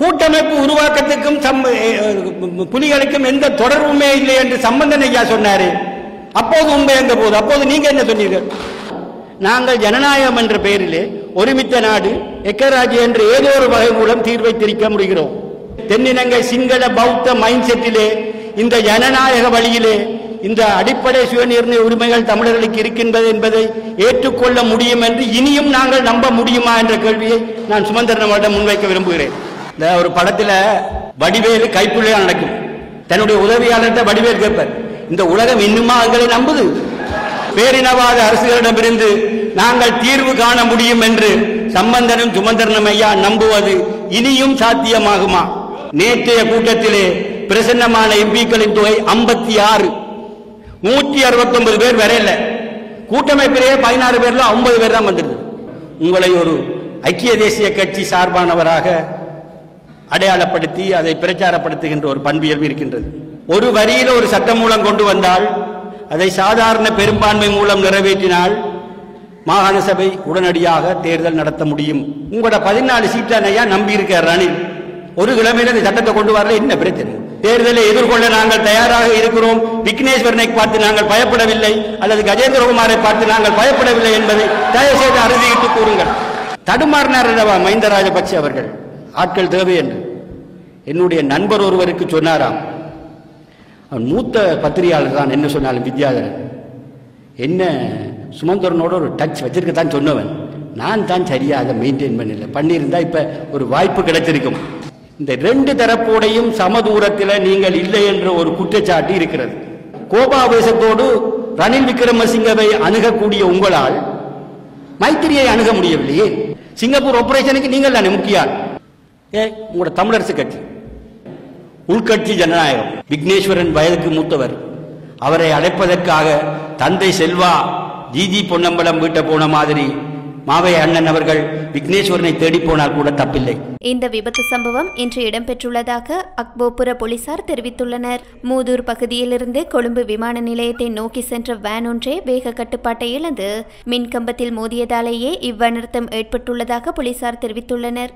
கூட்டமைப்பு உருவாக்கத்துக்கும் புலிகளுக்கும் எந்த தொடர்புமே இல்லை என்று சம்பந்தன் ஐயா சொன்னாரு. அப்போது உண்மை எங்க போது அப்போது நீங்க என்ன சொன்னீர்கள்? நாங்கள் ஜனநாயகம் என்ற பெயரிலே ஒருமித்த நாடு எக்கராஜ்யம் என்ற ஏதோ ஒரு வகை மூலம் தீர்வை திரிக்க முடிகிறோம். தென்னிலங்கை சிங்கள பௌத்த மைண்ட் செட்டிலே இந்த ஜனநாயக வழியிலே இந்த அடிப்படை சுயநிர்ணய உரிமைகள் தமிழர்களுக்கு இருக்கின்றது என்பதை ஏற்றுக்கொள்ள முடியும் என்று இனியும் நாங்கள் நம்ப முடியுமா என்ற கேள்வியை நான் சுமந்திரன் அவரிடம் முன்வைக்க விரும்புகிறேன். இந்த ஒரு படத்துல வடிவேலு கைப்புள்ளையா நடக்கும். தன்னுடைய உதவியாளர்கிட்ட வடிவேல் கேட்பார் இந்த உலகம் இன்னுமா எங்களை நம்புது? பேரினவாத அரசுகளிடமிருந்து நாங்கள் தீர்வு காண முடியும் என்று சம்பந்தனும் சுமந்தரனும் ஐயா நம்புவது இனியும் சாத்தியமாகுமா? நேற்றைய கூட்டத்திலே பிரசன்னமான எம்பிக்களின் தொகை ஐம்பத்தி ஆறு. நூற்றி அறுபத்தி ஒன்பது பேர் வரையில கூட்டமைப்பிலேயே பதினாறு பேர்ல ஐம்பது பேர் தான் வந்திருக்கு உங்களை ஒரு ஐக்கிய தேசிய கட்சி சார்பானவராக அடையாளப்படுத்தி அதை பிரச்சாரப்படுத்துகின்ற ஒரு பண்பியல்பு இருக்கின்றது. ஒரு வரியில் ஒரு சட்டம் மூலம் கொண்டு வந்தால் அதை சாதாரண பெரும்பான்மை மூலம் நிறைவேற்றினால் மாகாண சபை உடனடியாக தேர்தல் நடத்த முடியும். உங்களோட பதினாலு சீட்டானையா நம்பி இருக்க ரணில். ஒரு கிழமையில இந்த சட்டத்தை கொண்டு வரல என்ன பிரச்சனை? தேர்தலை எதிர்கொள்ள நாங்கள் தயாராக இருக்கிறோம். விக்னேஸ்வரனை பார்த்து நாங்கள் பயப்படவில்லை அல்லது கஜேந்திரகுமாரை பார்த்து நாங்கள் பயப்படவில்லை என்பதை தயவு செய்து அறுதியிட்டு கூறுங்கள். தடுமாறினார் அல்லவா மஹிந்த ராஜபக்ஷ அவர்கள்? ஆட்கள் தேவை என்று. என்னுடைய நண்பர் ஒருவருக்கு சொன்னாராம். அவன் மூத்த பத்திரிகையாளர் தான் என்ன சொன்னாலும் வித்யாதரன். என்ன சுமந்திரனோட ஒரு டச் வச்சிருக்கத்தான் சொன்னவன். நான் தான் சரியா அதை மெயின்டைன் பண்ணல. பண்ணியிருந்தா இப்போ ஒரு வாய்ப்பு கிடைச்சிருக்கும். இந்த ரெண்டு தரப்போடையும் சமதூரத்தில் நீங்கள் இல்லை என்ற ஒரு குற்றச்சாட்டு இருக்கிறது. கோபாவேசத்தோடு ரணில் விக்ரமசிங்கவை அணுகக்கூடிய உங்களால் மைத்திரியை அணுக முடியவில்லையே. சிங்கப்பூர் ஆபரேஷனுக்கு நீங்கள் தானே முக்கியம் ஏ உங்களோட தமிழரசு கட்சி. உள்கட்சி ஜனநாயகம். விக்னேஸ்வரன் வயதுக்கு மூத்தவர். அவரை அழைப்பதற்காக தந்தை செல்வா ஜிஜி பொன்னம்பலம் வீட்ட போன மாதிரி மாவை அண்ணன் அவர்கள் விக்னேஸ்வரனை தேடி போனால் கூட தப்பில்லை. இந்த விபத்து சம்பவம் இன்று இடம்பெற்றுள்ளதாக அக்போபுர போலீசார் தெரிவித்துள்ளனர். மூதூர் பகுதியிலிருந்து கொழும்பு விமான நிலையத்தை நோக்கி சென்ற வேன் ஒன்றே வேக கட்டுப்பாட்டை இழந்து மின்கம்பத்தில் மோதியதாலேயே இவ்வனர்த்தம் ஏற்பட்டுள்ளதாக போலீசார் தெரிவித்துள்ளனர்.